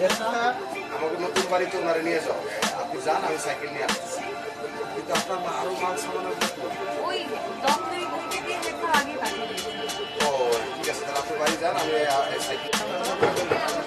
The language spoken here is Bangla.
আমাকে নতুন বাড়িতে ওনারে নিয়ে যাও। আপনি যান আমি সাইকেল নিয়ে আসছি কিন্তু আপনার মা আরও মাল সামান ও ঠিক আছে তাহলে আপনি বাড়ি যান আমি সাইকেল